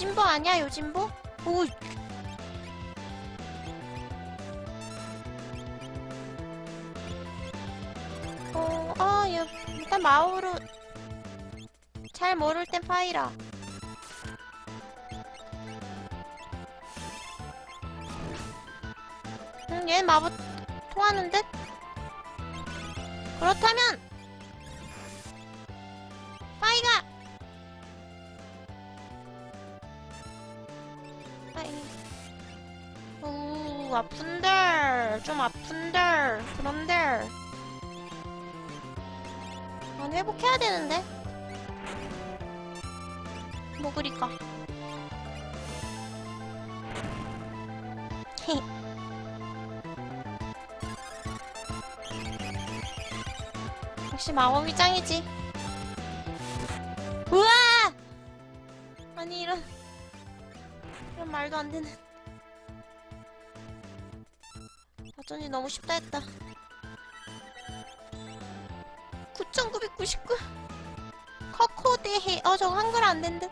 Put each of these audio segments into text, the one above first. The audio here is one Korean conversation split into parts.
요진보 아니야 요진보? 오 어, 아, 얘, 일단 마우로 잘 모를 땐 파이라. 음, 얘는 마법 통하는 듯? 그렇다면 좀 아픈데 그런데. 난 회복해야 되는데. 뭐 그릴까. 역시 마법이 짱이지. 우와! 아니 이런 이런 말도 안 되는 어쩐지 너무 쉽다 했다. 9999 커코대해. 어 저거 한글 안 된다.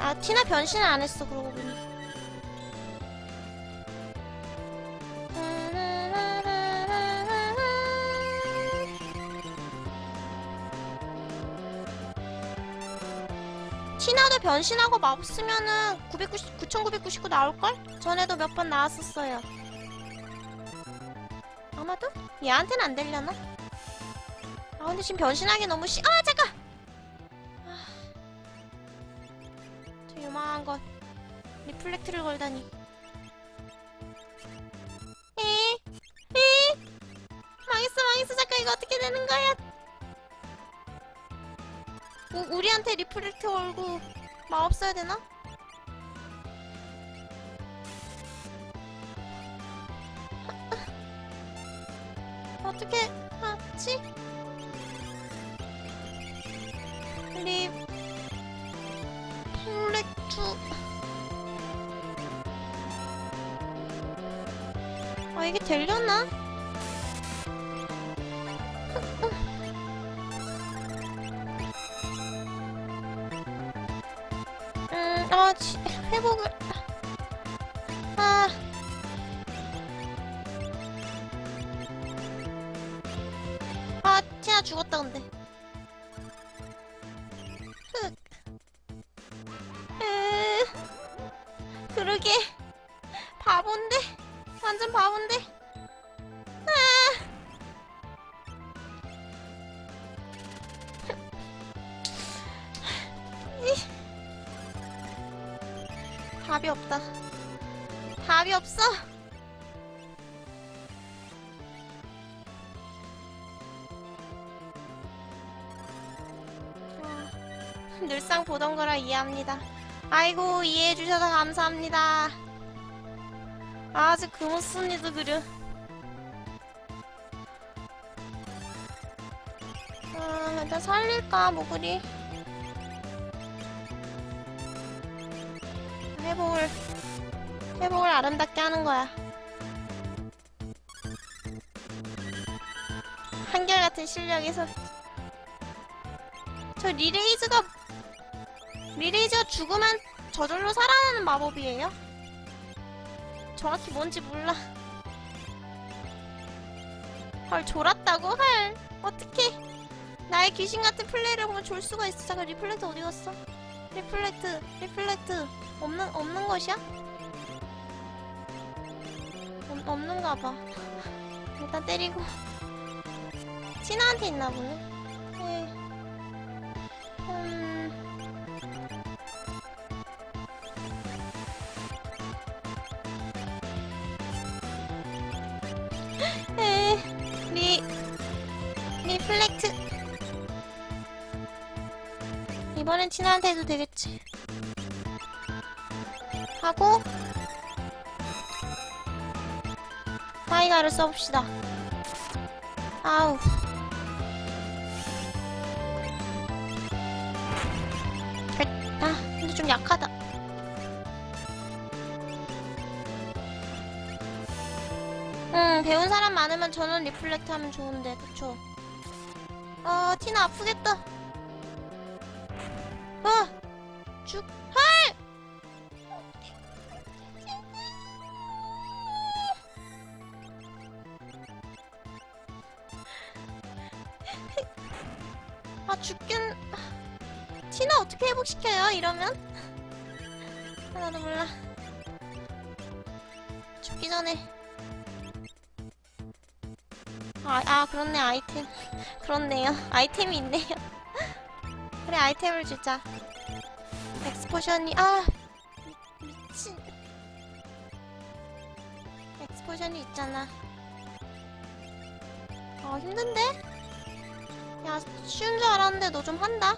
아 티나 변신을 안 했어 그러고 보니 티나도 변신하고 마법 쓰면은 990, 9999 나올걸? 전에도 몇 번 나왔었어요. 아마도? 얘한테는 안 되려나? 아 근데 지금 변신하기 너무 시.. 아 잠깐! 아, 저 요망한 것 리플렉트를 걸다니 우, 우리한테 리플렉트 걸고 마법 써야 되나? 어떻게 아, 지, 회복을. 이해합니다. 아이고 이해해 주셔서 감사합니다. 아주 그무습니다 그려. 아, 일단 살릴까 모그리. 회복을 회복을 아름답게 하는 거야. 한결같은 실력에서 저 리레이즈가 리레이즈가 죽으면 저절로 살아나는 마법이에요? 정확히 뭔지 몰라. 헐 졸았다고? 헐 어떡해 나의 귀신 같은 플레이를 보면 졸 수가 있어. 잠깐 리플렉트 어디 갔어? 리플렉트 리플렉트 없는 없는 것이야? 없, 없는가 봐. 일단 때리고. 친아한테 있나 보네. 네. 음. 이번엔 친아한테 해도 되겠지. 하고 파이가를 써봅시다. 아우. 됐다. 근데 좀 약하다. 응. 음, 배운 사람 많으면 저는 리플렉트 하면 좋은데, 그쵸? 아, 티나 아프겠다. 아, 죽긴. 티나 어떻게 회복시켜요, 이러면? 아, 나도 몰라. 죽기 전에. 아, 아, 그렇네, 아이템. 그렇네요. 아이템이 있네요. 그래, 아이템을 주자. 엑스포션이, 아, 미, 미친. 엑스포션이 있잖아. 아, 힘든데? 야, 쉬운 줄 알았는데 너 좀 한다?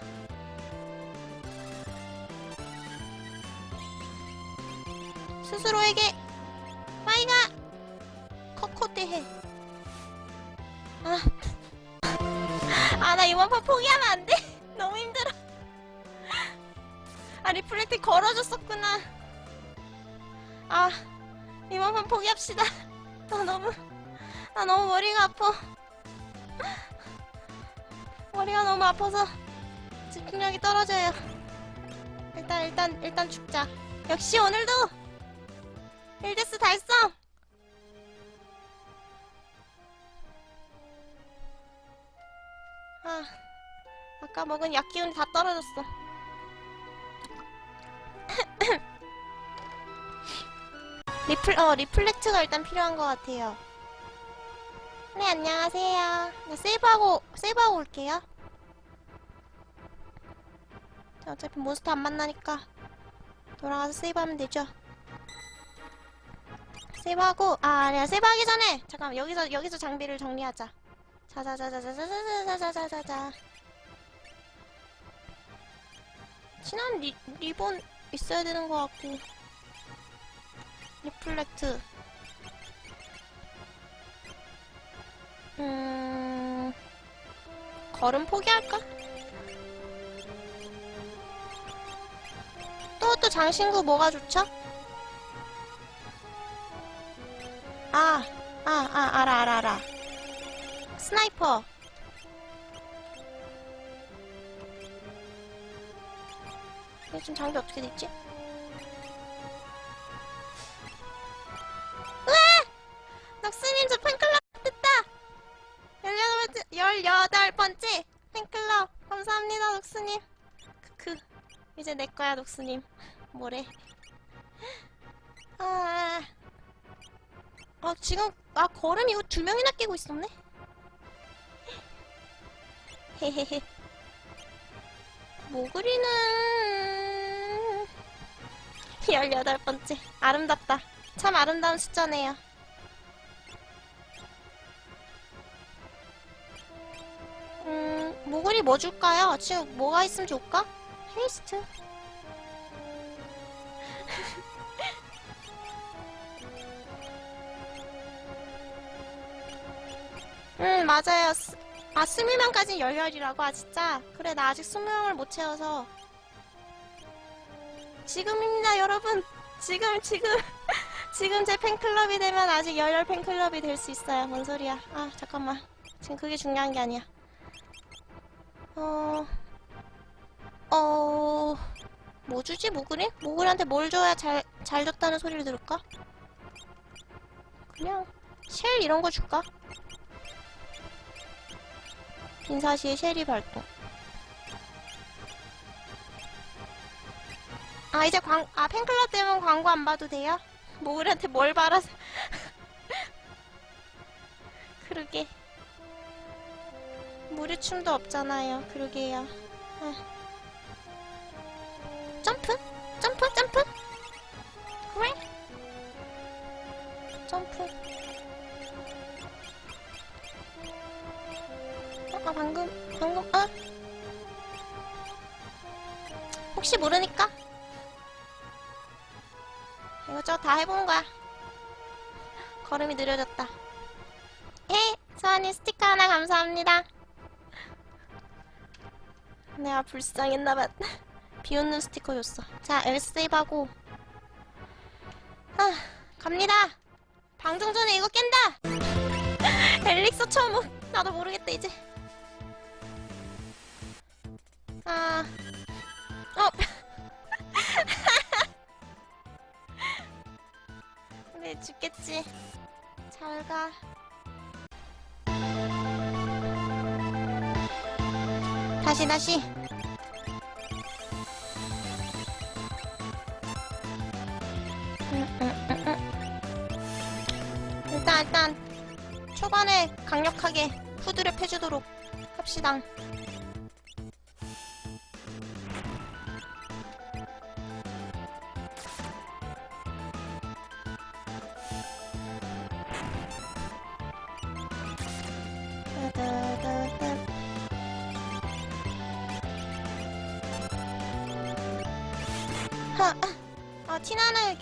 스스로에게 빠이가 커커대해. 아, 아, 나 이번 판 포기하면 안 돼. 너무 힘들어. 아, 리플렉트 걸어줬었구나. 아, 이번 판 포기합시다. 나 너무, 나 너무 머리가 아파. 머리가 너무 아파서 집중력이 떨어져요. 일단, 일단, 일단 죽자. 역시 오늘도 1데스 달성! 아, 아까 먹은 약 기운이 다 떨어졌어. 리플, 어, 리플렉트가 일단 필요한 것 같아요. 네, 안녕하세요. 네, 세이브하고, 세이브하고 올게요. 자, 어차피 몬스터 안 만나니까 돌아가서 세이브하면 되죠. 세이브하고, 아, 아니야, 세이브하기 전에! 잠깐만, 여기서, 여기서 장비를 정리하자. 자자자자자자자자자자자자. 진한 리, 리본 있어야 되는 것 같고. 리플렉트. 음, 걸음 포기할까? 또, 또 장신구 뭐가 좋죠? 아, 아, 아, 알아, 알아, 알아. 스나이퍼. 지금 장비 어떻게 됐지? 감사합니다 넉스님. 크크. 이제 내 거야 넉스님. 뭐래? 아, 아 지금 아 걸음 이거 두 명이나 끼고 있었네? 헤헤헤. 모그리는 18번째. 아름답다. 참 아름다운 숫자네요 음, 모글이 뭐 줄까요? 지금 뭐가 있으면 좋을까? 헤이스트. 음, 맞아요. 스- 아, 스미명까지 열혈이라고? 아, 진짜? 그래, 나 아직 스미명을 못 채워서. 지금입니다, 여러분. 지금, 지금. 지금 제 팬클럽이 되면 아직 열혈 팬클럽이 될 수 있어요. 뭔 소리야. 아, 잠깐만. 지금 그게 중요한 게 아니야. 어, 어, 뭐 주지, 모그리? 모그리한테 뭘 줘야 잘, 잘 줬다는 소리를 들을까? 그냥, 쉘 이런 거 줄까? 빈사시의 쉘이 발동. 아, 이제 광, 아, 팬클럽 되면 광고 안 봐도 돼요? 모그리한테 뭘 바라서. 그러게. 무리춤도 없잖아요. 그러게요. 아. 점프? 점프? 점프? 그래? 점프. 어, 아, 방금, 방금, 아. 혹시 모르니까? 이것저것 다 해본 거야. 걸음이 느려졌다. 에, 서한이 스티커 하나 감사합니다. 내가 불쌍했나봐. 비웃는 스티커 줬어. 자, 여기서 세이브하고. 아, 갑니다. 방송 전에 이거 깬다! 엘릭서 처음 오- 나도 모르겠다 이제 아 어. 네 죽겠지 잘가 다시 다시. 일단 일단 초반에 강력하게 후드를 패주도록 합시다.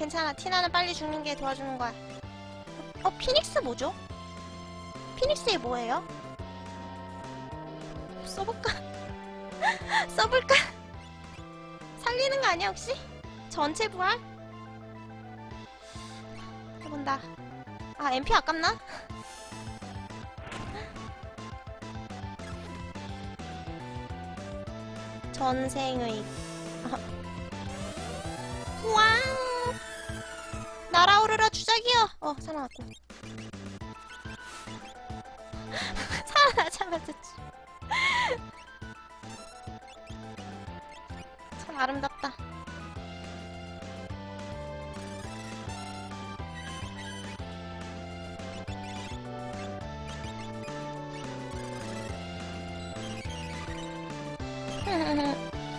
괜찮아. 티나는 빨리 죽는 게 도와주는 거야. 어, 피닉스 뭐죠? 피닉스이 뭐예요? 써볼까? 써볼까? 살리는 거 아니야 혹시? 전체 부활? 해본다. 아 MP 아깝나? 전생의 어 살아났고 살아나자마자 죽- 참 아름답다.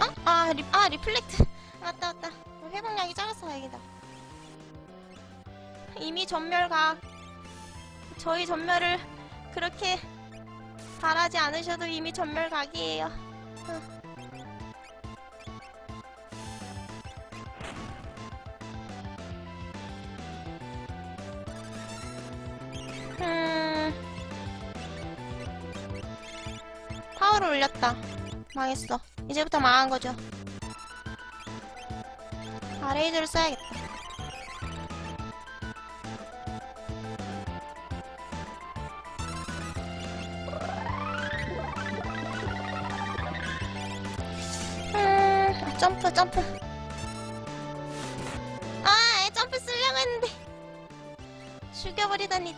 어? 아, 리, 아 리플렉트. 맞다 맞다. 회복량이 작아서 다행이다 이미 전멸가 저희 전멸을 그렇게 바라지 않으셔도 이미 전멸각이에요. 어. 음... 파워를 올렸다. 망했어. 이제부터 망한 거죠. 아레이드를 써야겠다 점프. 아, 애 점프 쓰려고 했는데. 죽여버리다니.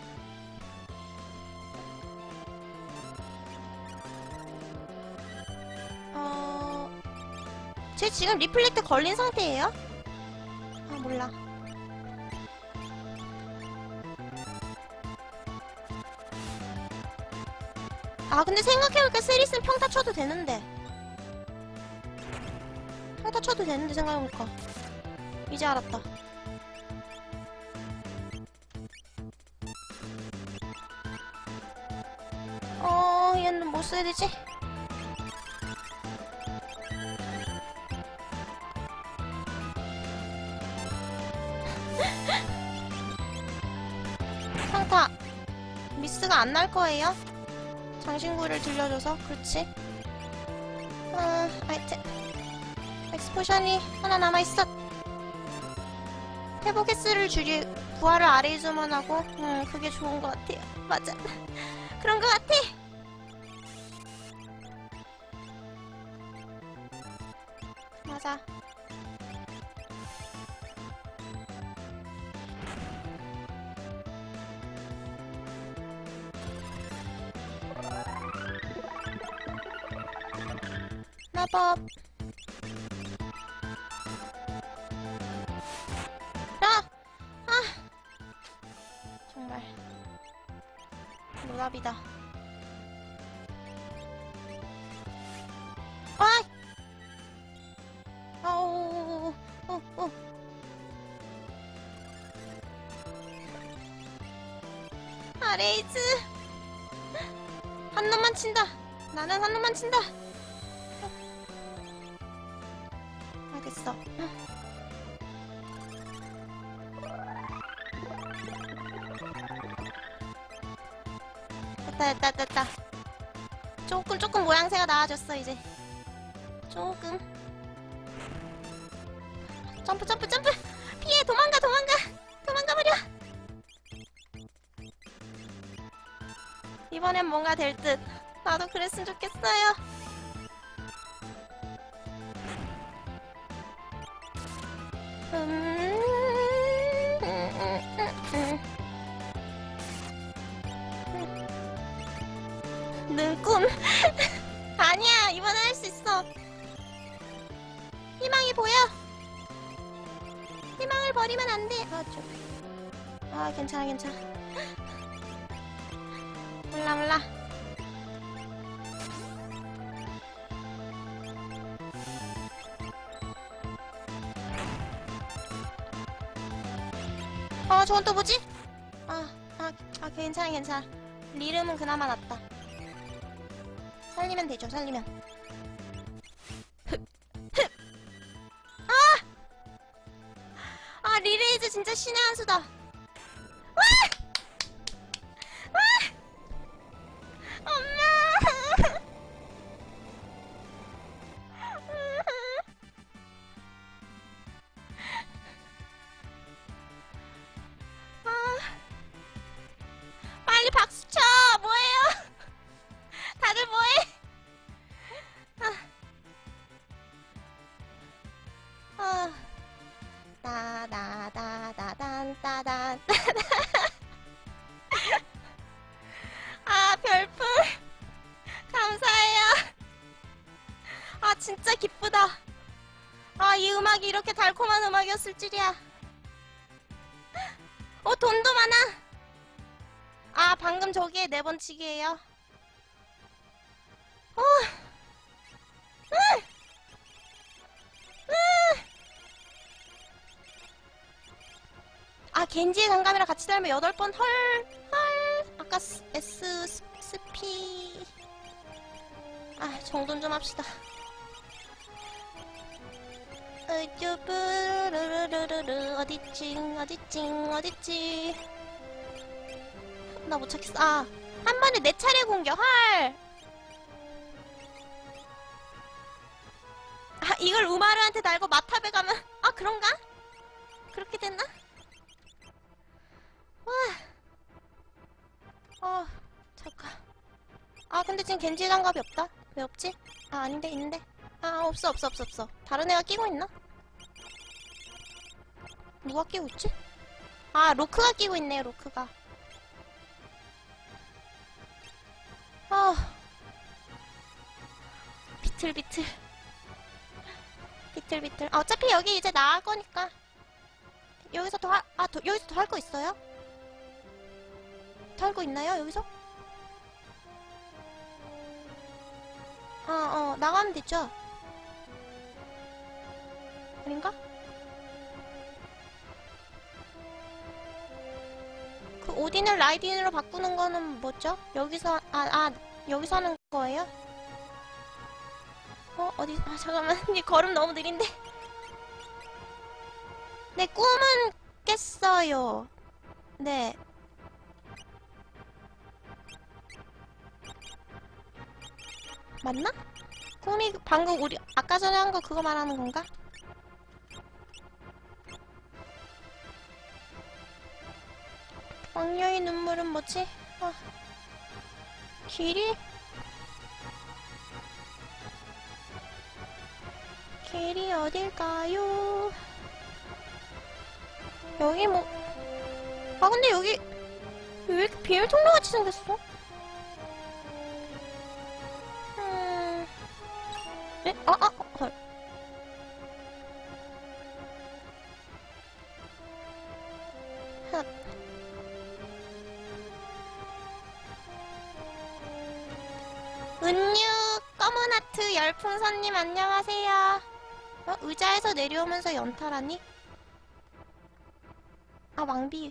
어, 쟤 지금 리플렉트 걸린 상태예요? 아, 몰라. 아, 근데 생각해보니까 세리스는 평타 쳐도 되는데. 쳐도 되는데 생각해보니까 이제 알았다 어 얘는 뭐 써야 되지? 평타 미스가 안 날 거예요? 장신구를 들려줘서 그렇지 어, 아이템 포션이 하나 남아있어. 회복 횟수를 줄이 부하를 아래에 주문하고 음 그게 좋은 것 같아요. 맞아. 그런 것 같아. 맞아. 마법. 노답이다 아! 아우 어, 어. 아 레이즈 한 놈만 친다 나는 한 놈만 친다 됐다 됐다 조금 조금 모양새가 나아졌어 이제. 조금. 점프 점프 점프! 피해 도망가 도망가! 도망가 버려! 이번엔 뭔가 될 듯. 나도 그랬으면 좋겠어요. 괜찮아. 몰라, 몰라. 어, 저건 또 뭐지? 아, 아, 아, 괜찮아, 괜찮아. 리름은 그나마 낫다. 살리면 되죠, 살리면. 아! 아, 리레이즈 진짜 신의 한 수다. 음악이었을 줄이야. 어 돈도 많아. 아 방금 저기에 네 번 치기예요. 어. 아 겐지의 장갑이랑 같이 달면 여덟 번 헐. 헐. 아까 스, S 스, 스피. 아 정돈 좀 합시다. 으쭈 뿌르르르르 어디찡 어디찡 어디찡 나못 찾겠어 아 한 번에 네 차례 공격 헐 아, 이걸 우마르한테 달고 마탑에 가면 아 그런가? 그렇게 됐나? 와. 어, 잠깐. 아, 근데 지금 겐지 장갑이 없다. 왜 없지? 아, 아닌데, 있는데. 아, 없어, 없어, 없어, 없어. 다른 애가 끼고 있나? 누가 끼고 있지? 아, 로크가 끼고 있네, 로크가. 아. 비틀비틀. 비틀비틀. 아, 어차피 여기 이제 나갈 거니까. 여기서 더 할, 아, 더, 여기서 더 할 거 있어요? 더 할 거 있나요, 여기서? 아, 어, 나가면 되죠? 아닌가? 그 오딘을 라이딘으로 바꾸는 거는 뭐죠? 여기서, 아, 아, 여기서 하는 거예요? 어, 어디, 아, 잠깐만. 이 걸음 너무 느린데. 네, 꿈은 깼어요. 네. 맞나? 꿈이 방금 우리 아까 전에 한 거 그거 말하는 건가? 왕녀의 눈물은 뭐지? 아. 길이? 길이 어딜까요? 여기 뭐... 아 근데 여기 왜 이렇게 비밀 통로같이 생겼어? 의자에서 내려오면서 연타라니? 아 왕비.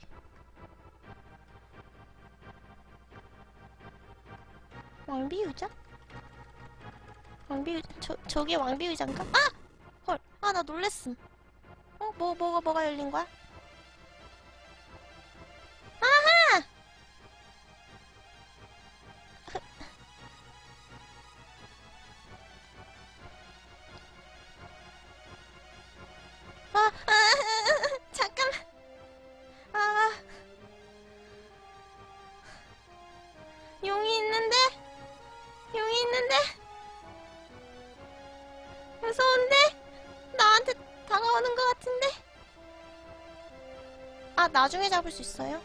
왕비 의자? 왕비 의자? 저 저게 왕비 의자인가? 아! 헐. 아 나 놀랬음. 어? 뭐 뭐가 뭐가 열린 거야? 나중에 잡을 수 있어요?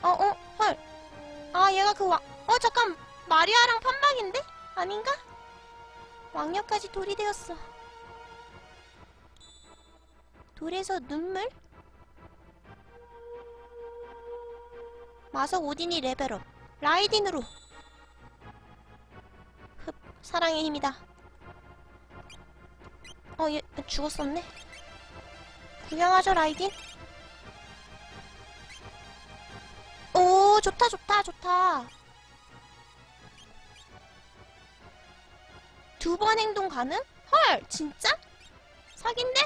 어, 어, 헐. 아, 얘가 그 왕, 어, 잠깐. 마리아랑 판박인데? 아닌가? 왕녀까지 돌이 되었어. 돌에서 눈물? 마석 오딘이 레벨업. 라이딘으로. 흡, 사랑의 힘이다. 어, 얘 죽었었네. 구경하죠, 라이딘. 오, 좋다, 좋다, 좋다. 두 번 행동 가능? 헐, 진짜? 사기인데?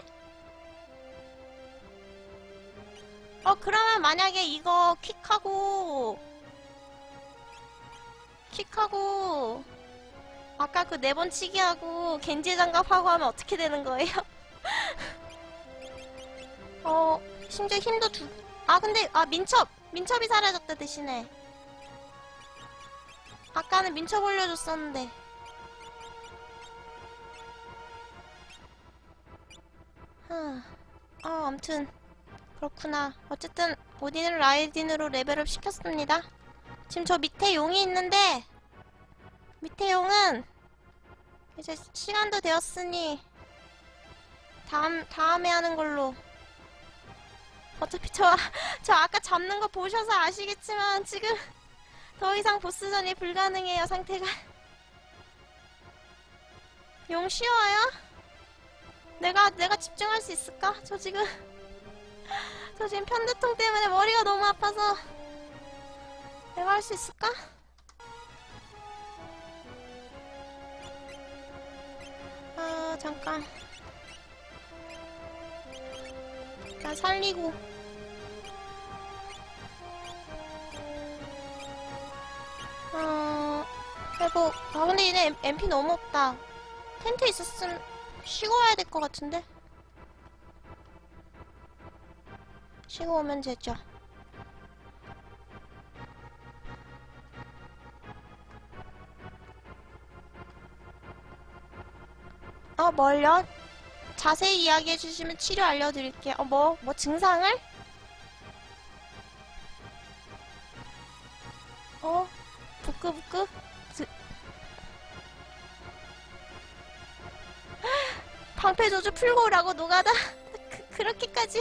어, 그러면 만약에 이거 킥하고, 킥하고, 아까 그 네 번 치기 하고, 겐지 장갑 하고 하면 어떻게 되는 거예요? 어, 심지어 힘도 두, 아, 근데, 아, 민첩! 민첩이 사라졌다, 대신에. 아까는 민첩 올려줬었는데. 아, 아, 암튼. 그렇구나. 어쨌든, 오딘을 라이딘으로 레벨업 시켰습니다. 지금 저 밑에 용이 있는데, 밑에 용은, 이제 시간도 되었으니, 다음, 다음에 하는 걸로. 어차피 저, 저 아까 잡는 거 보셔서 아시겠지만, 지금, 더 이상 보스전이 불가능해요, 상태가. 용 쉬워요? 내가, 내가 집중할 수 있을까? 저 지금, 저 지금 편두통 때문에 머리가 너무 아파서, 내가 할 수 있을까? 아, 잠깐. 일단 살리고. 어, 회복. 아, 근데 얘네 MP 너무 없다. 텐트 있었으면 쉬고 와야 될 것 같은데? 쉬고 오면 되죠. 어, 뭘요? 자세히 이야기해 주시면 치료 알려드릴게요. 어, 뭐, 뭐 증상을? 방패조주 풀고 오라고 노가다? 그, 그렇게까지,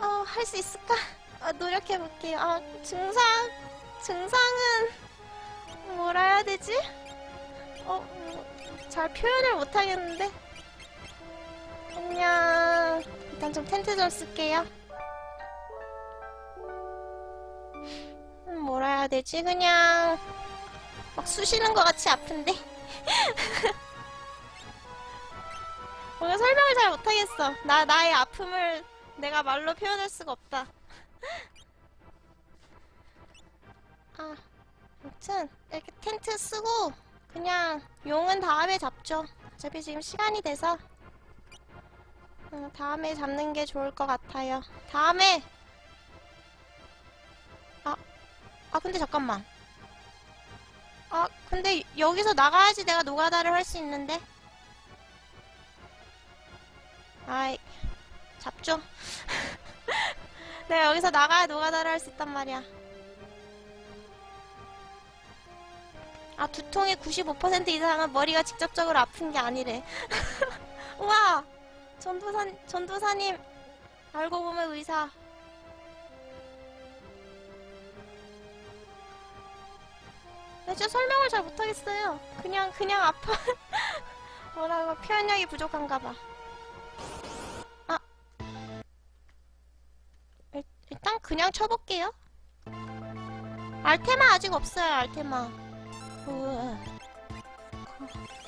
어, 할 수 있을까? 아, 노력해볼게요. 아, 증상, 증상은, 뭐라 해야 되지? 어, 뭐, 잘 표현을 못하겠는데? 그냥 일단 좀 텐트 좀 쓸게요. 음, 뭐라 해야 되지? 그냥 막 쑤시는 것 같이 아픈데? 뭔가 설명을 잘 못하겠어. 나 나의 아픔을 내가 말로 표현할 수가 없다. 아, 아무튼 이렇게 텐트 쓰고 그냥 용은 다음에 잡죠. 어차피 지금 시간이 돼서. 어, 다음에 잡는 게 좋을 것 같아요. 다음에 아, 아 근데 잠깐만. 아 근데 여기서 나가야지 내가 노가다를 할 수 있는데. 아이 잡죠. 내가 여기서 나가야 노가다를 할 수 있단 말이야. 아 두통의 95% 이상은 머리가 직접적으로 아픈 게 아니래. 우와. 전도사, 전도사님, 알고 보면 의사. 나 진짜 설명을 잘 못하겠어요. 그냥, 그냥 아파. 뭐라고, 표현력이 부족한가 봐. 아. 일, 일단 그냥 쳐볼게요. 알테마 아직 없어요, 알테마.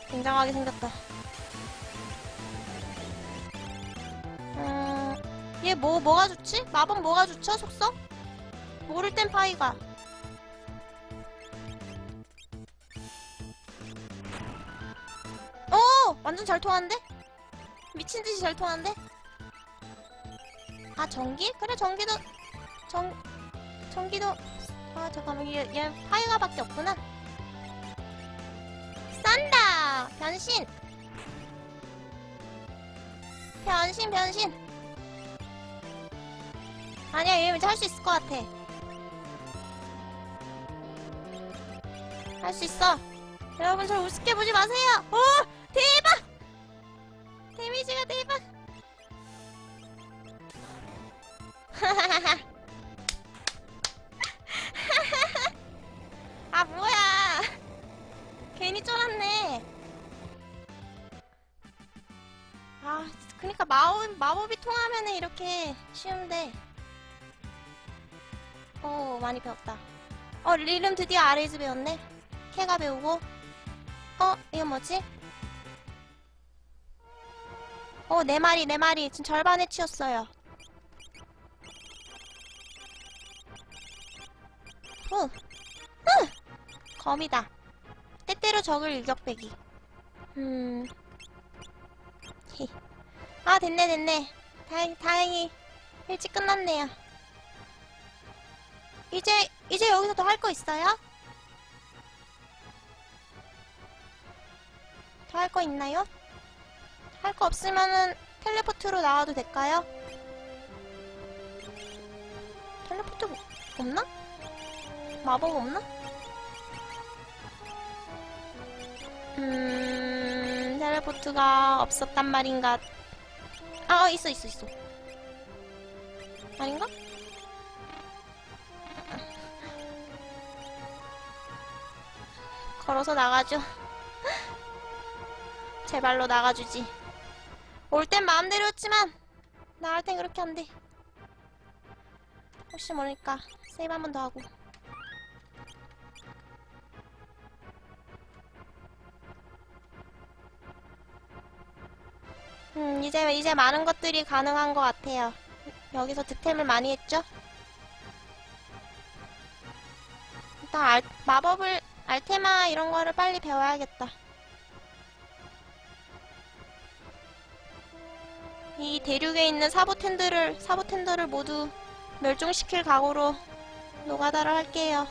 굉장하게 생겼다. 음, 얘 뭐, 뭐가 좋지? 마법 뭐가 좋죠, 속성? 모를 땐 파이가. 오! 완전 잘 통하는데? 미친 듯이 잘 통하는데? 아, 전기? 그래, 전기도, 전, 전기도, 아, 잠깐만, 얘, 얘 파이가 밖에 없구나. 싼다! 변신! 변신 변신 아니야 얘 왠지 할 수 있을 것 같아 할 수 있어 여러분 절 우습게 보지 마세요 오대 아 그니까 마법, 마법이 통하면은 이렇게 쉬운데. 어 많이 배웠다. 어 릴름 드디어 아레이즈 배웠네. 캐가 배우고. 어 이건 뭐지? 어 네 마리 네 마리. 지금 절반에 치웠어요. 후. 후! 검이다. 때때로 적을 일격배기. 음 히. 아 됐네 됐네 다행, 다행히 일찍 끝났네요 이제 이제 여기서 더 할 거 있어요? 더 할 거 있나요? 할 거 없으면은 텔레포트로 나와도 될까요? 텔레포트 뭐- 없나? 마법 없나? 음, 텔레포트가 없었단 말인가? 아, 어, 있어, 있어, 있어. 아닌가? 걸어서 나가죠. 제 발로 나가주지. 올 땐 마음대로였지만, 나갈 땐 그렇게 안 돼. 혹시 모르니까, 세이브 한 번 더 하고. 음, 이제, 이제 많은 것들이 가능한 것 같아요. 여기서 득템을 많이 했죠? 일단 알- 마법을, 알테마 이런 거를 빨리 배워야겠다. 이 대륙에 있는 사보텐들을, 사보텐들을 모두 멸종시킬 각오로 노가다를 할게요.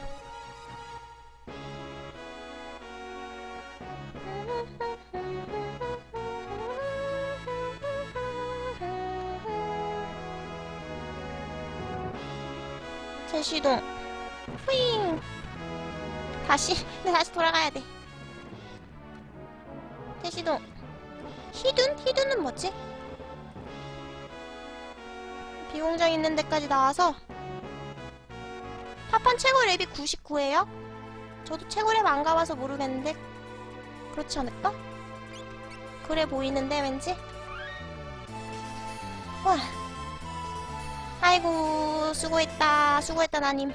제시동 후잉 다시 네 다시 돌아가야 돼 제시동 히든? 히든은 뭐지? 비공장 있는 데까지 나와서 파판 최고 랩이 99예요? 저도 최고 랩 안 가봐서 모르겠는데 그렇지 않을까? 그래 보이는데 왠지? 와 아이고 수고했다. 수고했다 나님